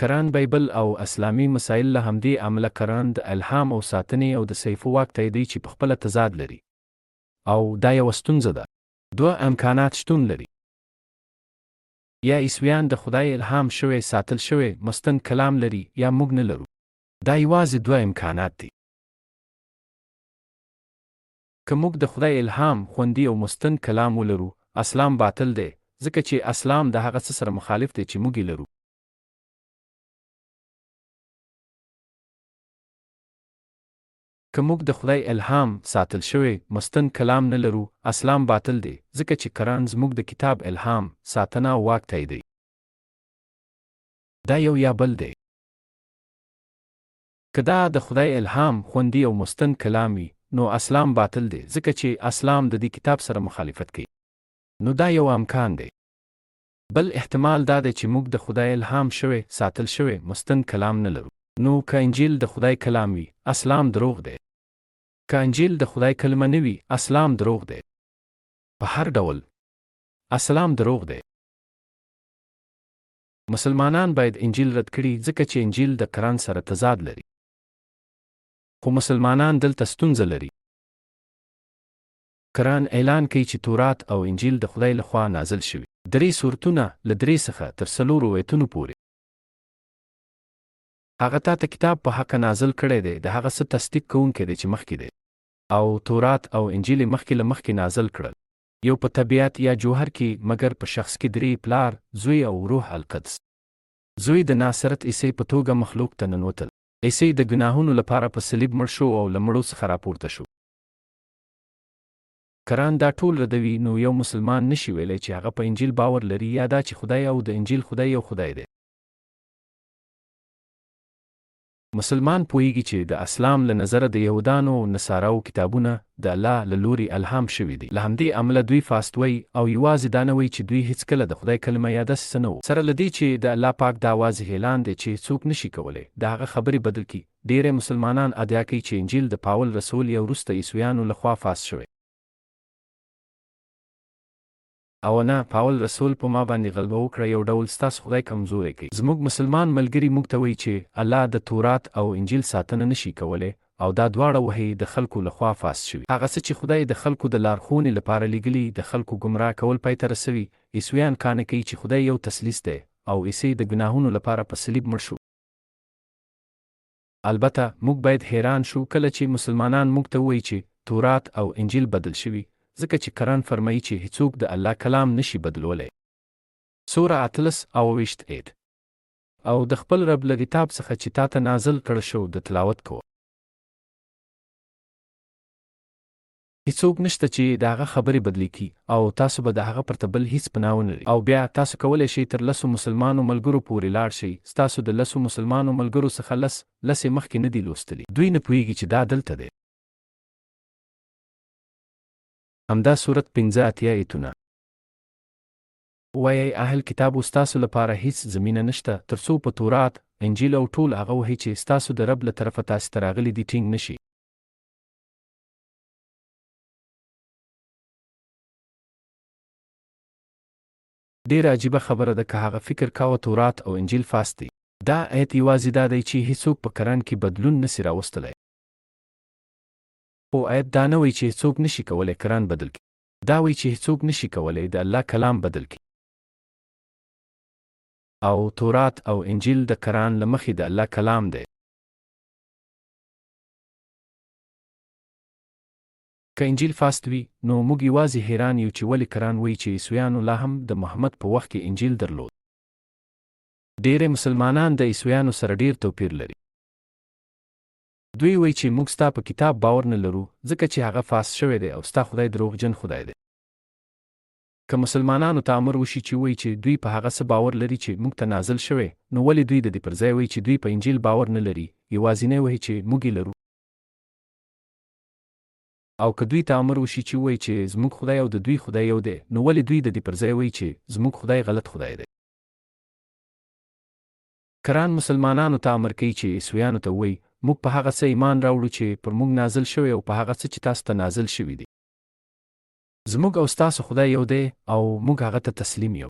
قرآن بایبل او اسلامي مسایل له همدې امله قرآن د الهام او ساتنې او د سیفو واک تاییدوي چې په خپله تضاد لري. او دا یوه ستونزه ده. دوه امکانات شتون لري. یا عیسویان د خدای الهام شوی ساتل شوی مستن کلام لري یا موږ نه لرو. دا یوازې دوه امکانات دي. که موږ د خدای الهام خوندي او مستن کلام ولرو اسلام باطل دی ځکه چې اسلام د هغه څه سره مخالف دی چې موږ لرو که موږ د خدای الهام ساتل شوی مستن کلام نه لرو اسلام باطل دی ځکه چې قرآن زموږ د کتاب الهام ساتنه او واک تاییدوي دا یو یا بل دی. که دا د خدای الهام خوندي او مستن کلام وي نو اسلام باطل دی ځکه چې اسلام د دې کتاب سره مخالفت کوي. نو دا یو امکان دی. بل احتمال دا دی چې موږ د خدای الهام شوی ساتل شوی مستن کلام نه لرو. نو که انجیل د خدای کلام وي اسلام دروغ دی که انجیل د خدای کلمه نه وي اسلام دروغ دی. په هر ډول اسلام دروغ دی. مسلمانان باید انجیل رد کړي ځکه چې انجیل د قرآن سره تضاد لري. خو مسلمانان دلته ستونزه لري. قرآن اعلان کوي چې تورات او انجیل د خدای لخوا نازل شوي. درې سورتونه له درې څخه تر څلورو ایتونو پورې هغه تا ته کتاب په حق نازل کړی دی د هغه څه تصدیق کوونکی دی چې مخکې دی. او تورات او انجیل مخکې له مخکې نازل کړل. یو په طبیعت یا جوهر کې مګر په شخص کې درې پلار زوی او روح القدس. زوی د ناصرت عیسی په توګه مخلوق ته ننوتل. عیسی د ګناهونو لپاره په صلیب مړ شو او له مړو څخه راپورته شو. کران دا ټول ردوي نو یو مسلمان نشي ویلی چې هغه په انجیل باور لري یا دا چې خدای او د انجیل خدای یو خدای دی مسلمان پوهیږي چې د اسلام له نظره د یهودانو او نصاراو کتابونه د الله له لوري الهام شوي دي. له همدې امله دوی فاستوي او یوازې دا نه وایي چې دوی هیڅکله د خدای کلمه یا داسې نه سره له دې چې د الله پاک دا واضح اعلان دی چې څوک نشي کولی د هغه خبرې بدل کړي. ډیری مسلمانان ادعا کوي چې انجیل د پاول رسول یا وروسته عیسویانو لخوا فاس شوی او نه پاول رسول په ما باندې غلبه وکړه یو ډول ستاسو خدای کمزوري کوي. زموږ مسلمان ملګری موږ ته وایي چې الله د تورات او انجیل ساتنه نشي کولی او دا دواړه وحی د خلکو لخوا فاس شوي. هغه څه چې خدای د خلکو د لارښوونې لپاره لګلی د خلکو گمراه کول پای ته رسوي. عیسویان کانه کوي چې خدای یو تسلیس دی او عیسی د ګناهونو لپاره په صلیب مړ شو. البته موږ باید حیران شو کله چې مسلمانان موږ ته وایي چې تورات او انجیل بدل شوي ځکه چې قرآن فرمایي چې هیڅوک د الله کلام نشي بدلولی. سوره اتلس او ویشت اید او د خپل رب له کتاب څخه چې تا ته نازل کړ شو د تلاوت کوه. هیڅوک نشته چې د هغه خبرې بدلی کی او تاسو به د هغه پرته بل هیڅ پناه ونه او بیا تاسو کولی شئ تر لسو مسلمانو ملګرو پورې لاړ شئ. ستاسو د لسو مسلمانو ملګرو څخه لس لسې مخکې نه دي لوستلي. دوی نه پوهیږي چې دا دلته دی همدا صورت پنځه اتیا ایتونه. وایي اهل کتابو ستاسو لپاره هیڅ زمینه نشته ترڅو په تورات انجیل او ټول هغه وحی چې ستاسو د رب له طرفه تاسو ته راغلي دي ټینګ نشي ډیره عجیبه خبره ده که هغه فکر کاوه تورات او انجیل فاست دی دا آیت یوازې دا دی چې هیڅوک په قرآن کې بدلون نسی راوستلی خو آیت دا نه وایي چې څوک نشي کولی قرآن بدل کړي. دا وایي چې څوک نشي کولی د الله کلام بدل کړي. او تورات او انجیل د قرآن له مخې د الله کلام دی. که انجیل فاست وي نو موږ یوازې حیران یو چې ولې قرآن وایي چې عیسویانو لا هم د محمد په وخت کې انجیل درلود. ډېری مسلمانان د عیسویانو سره ډیر توپیر لري دوی وایي چې موږ ستا په کتاب باور نه لرو ځکه چې هغه فاس شوی دی او ستا خدای دروغجن خدای دی. که مسلمانانو ته امر وشي چې وایي چې دوی په هغه څه باور لري چې موږ ته نازل شوی نو ولې دوی د دې پر ځای وایي چې دوی په انجیل باور نه لري؟ یوازینی وایي چې موږ یې لرو. او که دوی ته امر وشي چې وایي چې زموږ خدای او د دوی خدای یو دی نو ولې دوی د دې پر ځای وایي چې زموږ خدای غلط خدای دی. کران مسلمانانو ته امر کوي چې عیسویانو ته وایي موږ په هغه څه ایمان راوړو چې پر موږ نازل شوی او په هغه څه چې تاسو ته نازل شوي دي. زموږ او ستاسو خدای یو دی او موږ هغه ته تسلیم یو.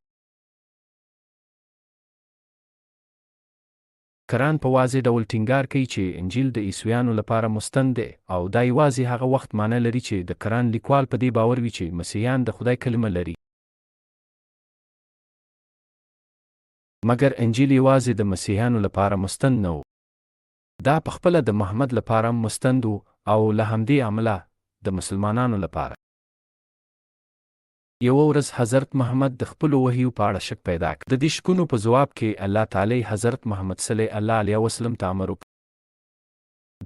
کران په واضح ډول ټینګار کوي چې انجیل د عیسویانو لپاره مستند دی او دا یوازې هغه وخت معنی لري چې د کران لیکوال په دې باور وي چې مسیحیان د خدای کلمه لري. مګر انجیل یوازې د مسیحیانو لپاره مستند نه و دا په خپله د محمد لپاره مستند او له همدې عمله د مسلمانانو لپاره. یو ورځ حضرت محمد د خپل وحیو په اړه شک پیدا کړ. د دې شکونو په جواب کې الله تعالی حضرت محمد صلی الله علیه وسلم ته امر وکړ.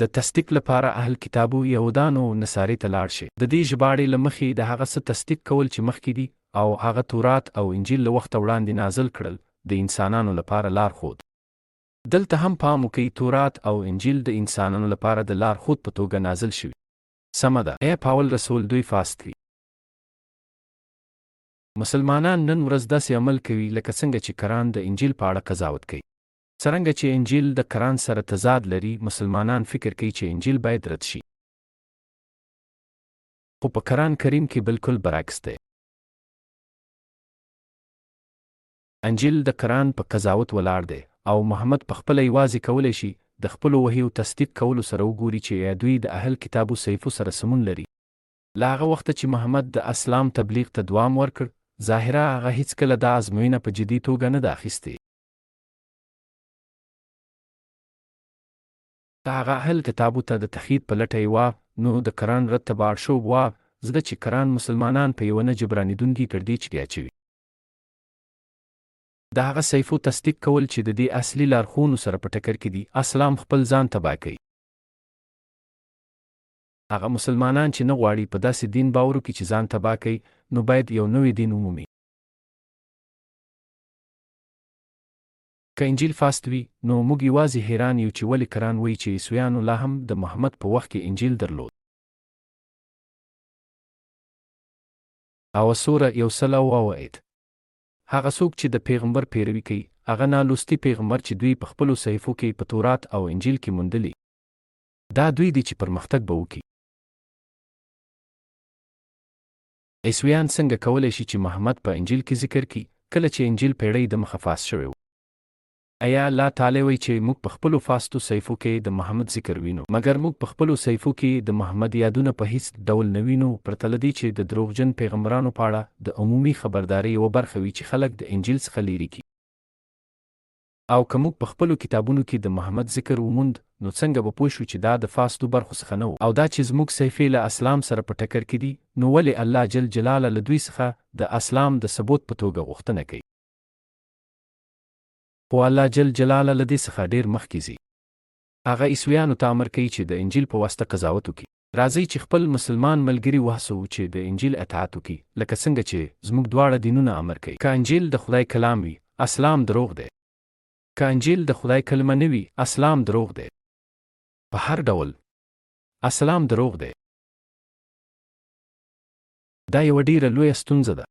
د تصدیق لپاره اهل کتابو یهودانو نصاری ته لاړ شي د دې ژباړې لمخې د هغه څه تصدیق کول چې مخکې دي او هغه تورات او انجیل له وخت وړاندې نازل کړل د انسانانو لپاره لار خود دلته هم پام وکړئ تورات او انجیل د انسانانو لپاره د لار خود په توګه نازل شوي. سمه ده. ای پاول رسول دوی فاست کړي مسلمانان نن ورځ داسې عمل کوي لکه څنګه چې قرآن د انجیل په اړه قضاوت کوي. څرنګه چې انجیل د قرآن سره تضاد لري مسلمانان فکر کوي چې انجیل باید رد شي. خو په قرآن کریم کې بالکل برعکس دی. انجیل د قرآن په قضاوت ولاړ دی او محمد په خپله یوازې کولی شي د خپلو وحیو تصدیق کولو سره وګوري چې دوی د اهل کتابو سیفو سره سمون لري. له هغه وخته چې محمد د اسلام تبلیغ ته دوام ورکړ ظاهرا هغه هیڅکله دا ازموینه په جدي توګه نه ده اخیستې. که هغه اهل کتابو ته د تخید په لټه وه نو د قرآن رد ته به اړشوب وه ځکه چې قرآن مسلمانان په یوه نه جبرانېدونکي کړدیچ کې اچوي د هغه سیفو تصدیق کول چې د دې اصلي لارښوونو سره په ټکر کې دي اسلام خپل ځان تباه کوي. هغه مسلمانان چې نه غواړي په داسې دین باور وکړي چې ځان تباه کوي نو باید یو نوی دین ومومي. که انجیل فاست وي نو موږ یوازې حیران یو چې ولې کران وایي چې عیسویانو لا هم د محمد په وخت کې انجیل درلود. او سوره یو سل او اوید هغه څوک چې د پیغمبر پیروي کوي هغه نالوستي پیغمبر چې دوی په خپلو صحیفو کې په تورات او انجیل کې موندلي. دا دوی دي چې پرمختګ به وکړي. عیسویان څنګه کولی شي چې محمد په انجیل کې ذکر کړي کله چې انجیل پیړۍ د مخه فاس شوی و ایا الله تعالی وایي چې موږ په خپلو فاستو صحیفو کې د محمد ذکر وینو. مګر موږ په خپلو صحیفو کې د محمد یادونه په هیڅ ډول نه وینو پرته له دې چې د دروغجن پیغمبرانو په اړه د عمومي خبرداري یوه برخه وي چې خلک د انجیل څخه لیري کړي او که موږ په خپلو کتابونو کې د محمد ذکر وموند نو څنګه به پوه شو چې دا د فاستو برخو څخه نه او دا چې زموږ صحیفې له اسلام سره په ټکر کې دي نو ولې الله جل جلاله له دوی څخه د اسلام د ثبوت په توګه غوښتنه کوي خو الله جل جلاله له دې څخه ډیر مخکې ځي. هغه عیسویانو ته امر کوي چې د انجیل په واسطه قضاوت وکړي. راځئ چې خپل مسلمان ملګري وهڅوو چې د انجیل اطاعت وکړي لکه څنګه چې زموږ دواړه دینونه امر کوي. که انجیل د خدای کلام وي اسلام دروغ دی. که انجیل د خدای کلمه نه وي اسلام دروغ دی. په هر ډول اسلام دروغ دی. دا یو ډیره لویه ستونزه ده